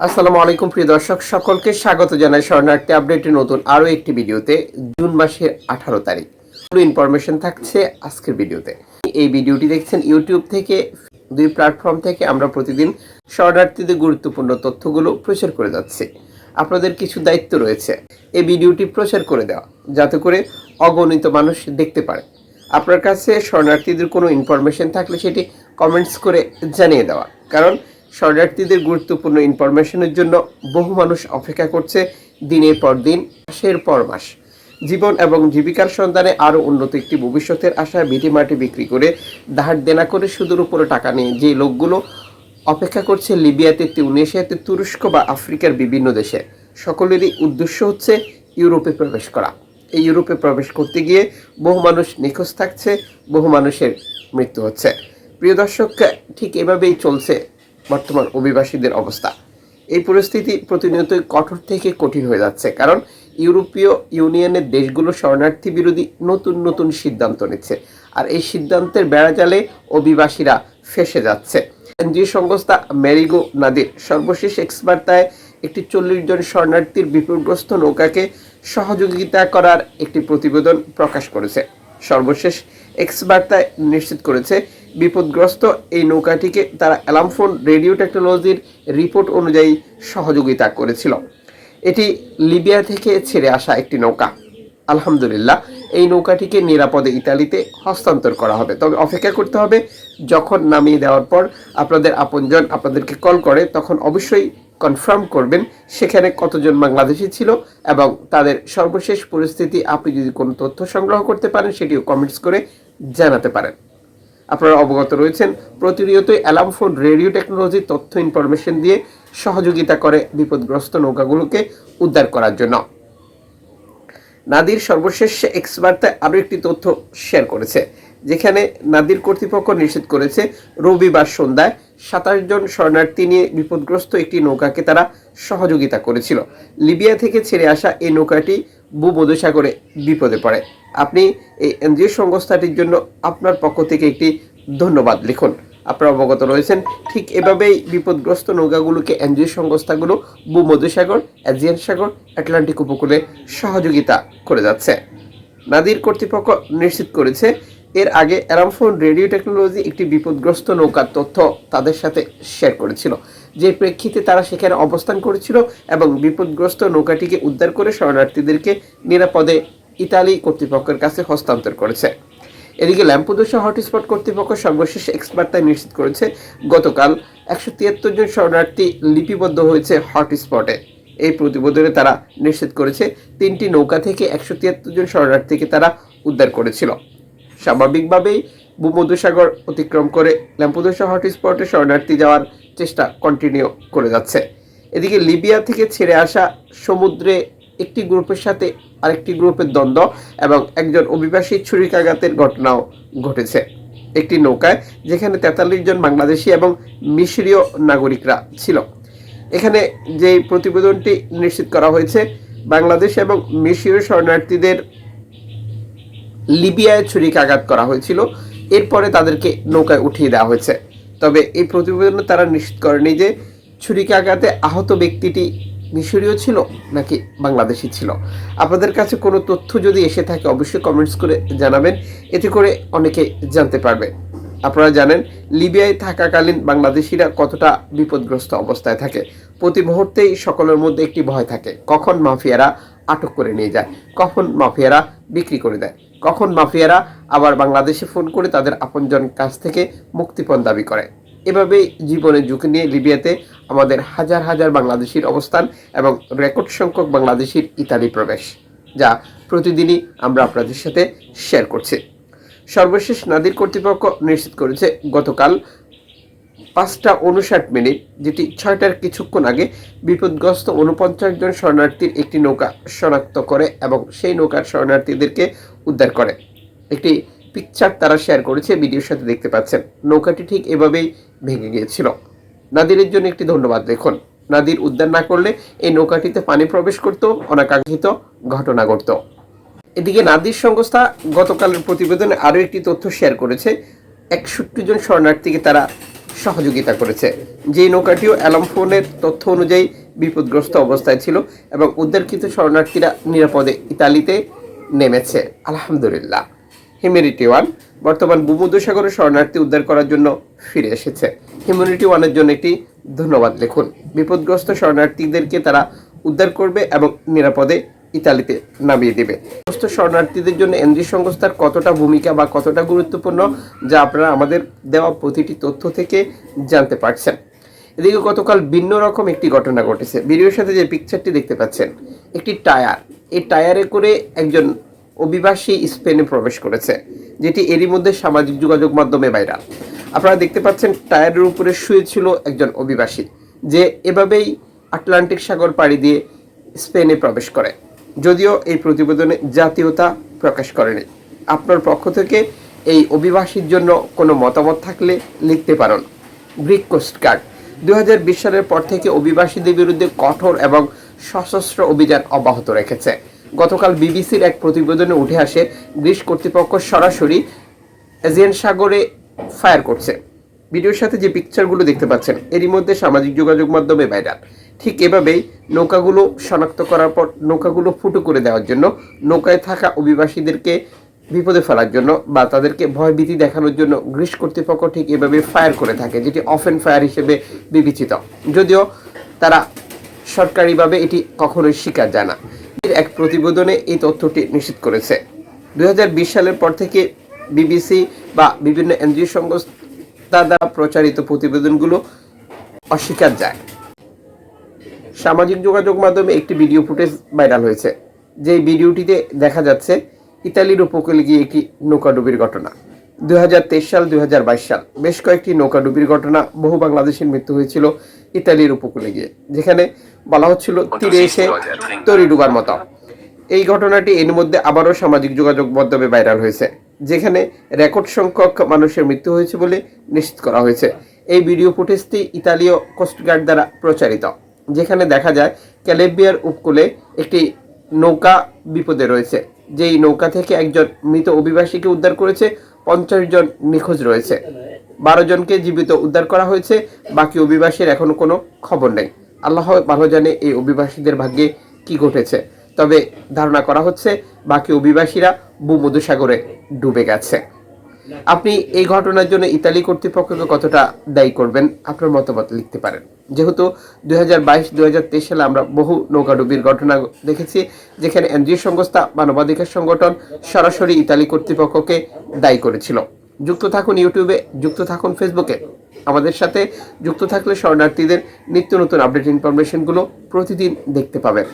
আসসালামু আলাইকুম, প্রিয় দর্শক। সকলকে স্বাগত জানাই শরণার্থী আপডেটের নতুন আরও একটি ভিডিওতে। জুন মাসের আঠারো তারিখ। পুরো ইনফরমেশন থাকছে আজকের ভিডিওতে। এই ভিডিওটি দেখছেন ইউটিউব থেকে, দুই প্ল্যাটফর্ম থেকে আমরা প্রতিদিন শরণার্থীদের গুরুত্বপূর্ণ তথ্যগুলো প্রচার করে যাচ্ছি। আপনাদের কিছু দায়িত্ব রয়েছে। এই ভিডিওটি প্রচার করে দেওয়া, যাতে করে অগণিত মানুষ দেখতে পারে। আপনার কাছে শরণার্থীদের কোনো ইনফরমেশন থাকলে সেটি কমেন্টস করে জানিয়ে দেওয়া। কারণ শরণার্থীদের গুরুত্বপূর্ণ ইনফরমেশনের জন্য বহু মানুষ অপেক্ষা করছে দিনের পর দিন, মাসের পর মাস। জীবন এবং জীবিকার সন্ধানে আরও উন্নত একটি ভবিষ্যতের আশায় ভিটি মাটি বিক্রি করে ধার দেনা করে সুদের উপরে টাকা নিয়ে যে লোকগুলো অপেক্ষা করছে লিবিয়াতে তিউনেশিয়াতে তুরস্ক বা আফ্রিকার বিভিন্ন দেশে। সকলেরই উদ্দেশ্য হচ্ছে ইউরোপে প্রবেশ করা। এই ইউরোপে প্রবেশ করতে গিয়ে বহু মানুষ নিখোঁজ থাকছে, বহু মানুষের মৃত্যু হচ্ছে। প্রিয় দর্শক, ঠিক এভাবেই চলছে বর্তমান অভিবাসীদের অবস্থা। এই পরিস্থিতি প্রতিনিয়তই কঠোর থেকে কঠিন হয়ে যাচ্ছে, কারণ ইউরোপীয় ইউনিয়নের দেশগুলো শরণার্থী বিরোধী নতুন নতুন সিদ্ধান্ত নিচ্ছে, আর এই সিদ্ধান্তের বেড়াজালে অভিবাসীরা ফেসে যাচ্ছে। এনজিও সংস্থা ম্যারিগো নাদির সর্বশেষ এক্সবার্তায় একটি চল্লিশ জন শরণার্থীর বিপদগ্রস্ত নৌকাকে সহযোগিতা করার একটি প্রতিবেদন প্রকাশ করেছে। সর্বশেষ এক্সবার্তায় নিশ্চিত করেছে বিপদগ্রস্ত এই নৌকাটিকে তারা অ্যালামফোন রেডিও টেকনোলজির রিপোর্ট অনুযায়ী সহযোগিতা করেছিল। এটি লিবিয়া থেকে ছেড়ে আসা একটি নৌকা। আলহামদুলিল্লাহ, এই নৌকাটিকে নিরাপদে ইতালিতে হস্তান্তর করা হবে। তবে অপেক্ষা করতে হবে, যখন নামিয়ে দেওয়ার পর আপনাদের আপনজন আপনাদেরকে কল করে, তখন অবশ্যই কনফার্ম করবেন সেখানে কতজন বাংলাদেশি ছিল এবং তাদের সর্বশেষ পরিস্থিতি, আপনি যদি কোনো তথ্য সংগ্রহ করতে পারেন, সেটিও কমেন্টস করে জানাতে পারেন। আপনারা অবগত রয়েছেন প্রতিনিয়ত অ্যালার্ম ফোন, রেডিও টেকনোলজি, তথ্য ইনফরমেশন দিয়ে সহযোগিতা করে বিপদগ্রস্ত নৌকাগুলোকে উদ্ধার করার জন্য। নাদির সর্বশেষ এক্স বার্তায় আরও একটি তথ্য শেয়ার করেছে, যেখানে নাদির কর্তৃপক্ষ নিশ্চিত করেছে, রবিবার সন্ধ্যায় সাতাশ জন শরণার্থী নিয়ে বিপদগ্রস্ত একটি নৌকাকে তারা সহযোগিতা করেছিল। লিবিয়া থেকে ছেড়ে আসা এই নৌকাটি ভূমধ্যসাগরে বিপদে পড়ে। আপনি এই এনজিও সংস্থাটির জন্য আপনার পক্ষ থেকে একটি ধন্যবাদ লিখুন। আপনারা অবগত রয়েছেন, ঠিক এভাবেই বিপদগ্রস্ত নৌকাগুলোকে এনজিও সংস্থাগুলো ভূমধ্যসাগর এজিয়ান সাগর, আটলান্টিক উপকূলে সহযোগিতা করে যাচ্ছে। নাদির কর্তৃপক্ষ নিশ্চিত করেছে, এর আগে অ্যারামফোন রেডিও টেকনোলজি একটি বিপদগ্রস্ত নৌকার তথ্য তাদের সাথে শেয়ার করেছিল। যে প্রেক্ষিতে তারা সেখানে অবস্থান করেছিল এবং বিপদগ্রস্ত নৌকাটিকে উদ্ধার করে শরণার্থীদেরকে নিরাপদে ইতালি কর্তৃপক্ষের কাছে হস্তান্তর করেছে। এদিকে ল্যাম্পুদোসা হটস্পট কর্তৃপক্ষ সর্বশেষ এক্সপার্টায় নিশ্চিত করেছে, গতকাল একশো তিয়াত্তর জন শরণার্থী লিপিবদ্ধ হয়েছে হটস্পটে। এই প্রতিবেদনে তারা নিশ্চিত করেছে, তিনটি নৌকা থেকে একশো তিয়াত্তর জন শরণার্থীকে তারা উদ্ধার করেছিল। স্বাভাবিকভাবেই ভূমধ্যসাগর অতিক্রম করে ল্যাম্পুদোসা হটস্পটে শরণার্থী যাওয়ার চেষ্টা কন্টিনিউ করে যাচ্ছে। এদিকে লিবিয়া থেকে ছেড়ে আসা সমুদ্রে একটি গ্রুপের সাথে আরেকটি গ্রুপের দ্বন্দ্ব এবং একজন অভিবাসী ছুরিকাঘাতের ঘটনাও ঘটেছে। একটি নৌকায় যেখানে তেতাল্লিশ জন বাংলাদেশি এবং মিশরীয় নাগরিকরা ছিল। এখানে যে প্রতিবেদনটি নিশ্চিত করা হয়েছে, বাংলাদেশ এবং মিশরীয় শরণার্থীদের লিবিয়ায় ছুরিকাঘাত করা হয়েছিল। এরপরে তাদেরকে নৌকায় উঠিয়ে দেওয়া হয়েছে। তবে এই প্রতিবেদনে তারা নিশ্চিত করেনি যে ছুরিকাঘাতে আহত ব্যক্তিটি মিশরীয় ছিল নাকি বাংলাদেশি ছিল। আপনাদের কাছে কোনো তথ্য যদি এসে থাকে, অবশ্যই কমেন্টস করে জানাবেন। এতে করে অনেকে জানতে পারবে। আপনারা জানেন, লিবিয়ায় থাকাকালীন বাংলাদেশিরা কতটা বিপদগ্রস্ত অবস্থায় থাকে। প্রতি মুহূর্তেই সকলের মধ্যে একটি ভয় থাকে। কখন মাফিয়ারা আটক করে নিয়ে যায়। কখন মাফিয়ারা বিক্রি করে দেয়? কখন মাফিয়ারা আবার বাংলাদেশে ফোন করে তাদের আপনজন কাছ থেকে মুক্তিপণ দাবি করে? এভাবেই জীবনের ঝুঁকি নিয়ে লিবিয়াতে আমাদের হাজার হাজার বাংলাদেশির অবস্থান এবং রেকর্ড সংখ্যক বাংলাদেশির ইতালি প্রবেশ, যা প্রতিদিনই আমরা আপনাদের সাথে শেয়ার করছি। সর্বশেষ নাদির কর্তৃপক্ষ নিশ্চিত করেছে, গতকাল পাঁচটা উনষাট মিনিট, যেটি ছয়টার কিছুক্ষণ আগে বিপদগ্রস্ত উনপঞ্চাশ জন শরণার্থীর একটি নৌকা শনাক্ত করে এবং সেই নৌকার শরণার্থীদেরকে উদ্ধার করে। একটি পিকচার তারা শেয়ার করেছে ভিডিওর সাথে দেখতে পাচ্ছেন। নৌকাটি ঠিক এভাবেই ভেঙে গিয়েছিল। নাদিরের জন্য একটি ধন্যবাদ দেখুন। নাদির উদ্ধার না করলে এই নৌকাটিতে পানি প্রবেশ করত, অনাকাঙ্ক্ষিত ঘটনা ঘটত। এদিকে নাদির সংস্থা গতকালের প্রতিবেদনে আরও একটি তথ্য শেয়ার করেছে। একষট্টি জন শরণার্থীকে তারা সহযোগিতা করেছে। যেই নৌকাটিও অ্যালাম ফোনের তথ্য অনুযায়ী বিপদগ্রস্ত অবস্থায় ছিল এবং উদ্ধারকৃত শরণার্থীরা নিরাপদে ইতালিতে নেমেছে। আলহামদুলিল্লাহ। হিউম্যানিটি ওয়ান বর্তমান ভূমধ্যসাগরে শরণার্থী উদ্ধার করার জন্য ফিরে এসেছে। হিউম্যানিটি ওয়ানের জন্য একটি ধন্যবাদ লিখুন। বিপদগ্রস্ত শরণার্থীদেরকে তারা উদ্ধার করবে এবং নিরাপদে ইতালিতে নামিয়ে দেবে। সমস্ত শরণার্থীদের জন্য এনজি সংস্থার কতটা ভূমিকা বা কতটা গুরুত্বপূর্ণ, যা আপনারা আমাদের দেওয়া প্রতিটি তথ্য থেকে জানতে পারছেন। এদিকে গতকাল ভিন্ন রকম একটি ঘটনা ঘটেছে। ভিডিওর সাথে যে পিকচারটি দেখতে পাচ্ছেন, একটি টায়ার। এই টায়ারে করে একজন অভিবাসী স্পেনে প্রবেশ করেছে, যেটি এরই মধ্যে সামাজিক যোগাযোগ মাধ্যমে ভাইরাল। আপনারা দেখতে পাচ্ছেন, টায়ারের উপরে শুয়ে ছিল একজন অভিবাসী, যে এভাবেই আটলান্টিক সাগর পাড়ি দিয়ে স্পেনে প্রবেশ করে। যদিও এই প্রতিবেদনে জাতীয়তা প্রকাশ করেনি। আপনার পক্ষ থেকে এই অভিবাসীর জন্য কোনো মতামত থাকলে লিখতে পারেন। গ্রিক কোস্টগার্ড দুই সালের পর থেকে অভিবাসীদের বিরুদ্ধে কঠোর এবং সশস্ত্র অভিযান অব্যাহত রেখেছে। গতকাল বিবিসির এক প্রতিবেদনে উঠে আসে, গ্রিস কর্তৃপক্ষ সরাসরি এজিয়ান সাগরে ফায়ার করছে। ভিডিওর সাথে যে পিকচারগুলো দেখতে পাচ্ছেন, এরই মধ্যে সামাজিক যোগাযোগ মাধ্যমে ভাইরাল ঠিক এভাবেই নৌকাগুলো শনাক্ত করার পর নৌকাগুলো ফুটো করে দেওয়ার জন্য, নৌকায় থাকা অভিবাসীদেরকে বিপদে ফেলার জন্য বা তাদেরকে ভয়ভীতি দেখানোর জন্য গ্রিস কর্তৃপক্ষ ঠিক এভাবে ফায়ার করে থাকে, যেটি অফেন ফায়ার হিসেবে বিবেচিত। যদিও তারা সরকারিভাবে এটি কখনোই স্বীকার যায় না। এর এক প্রতিবেদনে এই তথ্যটি নিশ্চিত করেছে। দু হাজার বিশ সালের পর থেকে বিবিসি বা বিভিন্ন এনজিও সংস্থা দ্বারা প্রচারিত প্রতিবেদনগুলো অস্বীকার যায় সামাজিক যোগাযোগ মাধ্যমে একটি ভিডিও ফুটেজ ভাইরাল হয়েছে। যে ভিডিওটিতে দেখা যাচ্ছে, ইতালির উপকূলে গিয়ে একটি নৌকাডুবির ঘটনা। দুই হাজার তেইশ সাল দুই হাজার বাইশ সাল, বেশ কয়েকটি নৌকাডুবির ঘটনা বহু বাংলাদেশের মৃত্যু হয়েছিল ইতালির উপকূলে গিয়ে, যেখানে বলা হচ্ছিল তীরে এসে তরি ডুবার মতো। এই ঘটনাটি এর মধ্যে আবারও সামাজিক যোগাযোগ মাধ্যমে ভাইরাল হয়েছে, যেখানে রেকর্ড সংখ্যক মানুষের মৃত্যু হয়েছে বলে নিশ্চিত করা হয়েছে। এই ভিডিও ফুটেজটি ইতালীয় কোস্টগার্ড দ্বারা প্রচারিত। যেখানে দেখা যায় ক্যালেবিয়ার উপকূলে একটি নৌকা বিপদে রয়েছে। যেই নৌকা থেকে একজন মৃত অভিবাসীকে উদ্ধার করেছে, পঞ্চাশ জন নিখোঁজ রয়েছে। বারো জনকে জীবিত উদ্ধার করা হয়েছে, বাকি অভিবাসীর এখনও কোনো খবর নেই। আল্লাহ ভালো জানে এই অভিবাসীদের ভাগ্যে কি ঘটেছে। তবে ধারণা করা হচ্ছে, বাকি অভিবাসীরা ভূমধুসাগরে ডুবে গেছে। আপনি এই ঘটনার জন্য ইতালি কর্তৃপক্ষকে কতটা দায়ী করবেন? আপনার মতামত লিখতে পারেন। যেহেতু দুই হাজার বাইশ তেইশ সালে আমরা বহু নৌকাডুবির ঘটনা দেখেছি, যেখানে এনজিও সংস্থা, মানবাধিকার সংগঠন সরাসরি ইতালি কর্তৃপক্ষকে দায়ী করেছিল। যুক্ত থাকুন ইউটিউবে, যুক্ত থাকুন ফেসবুকে। আমাদের সাথে যুক্ত থাকলে শরণার্থীদের নিত্য নতুন আপডেট ইনফরমেশনগুলো প্রতিদিন দেখতে পাবেন।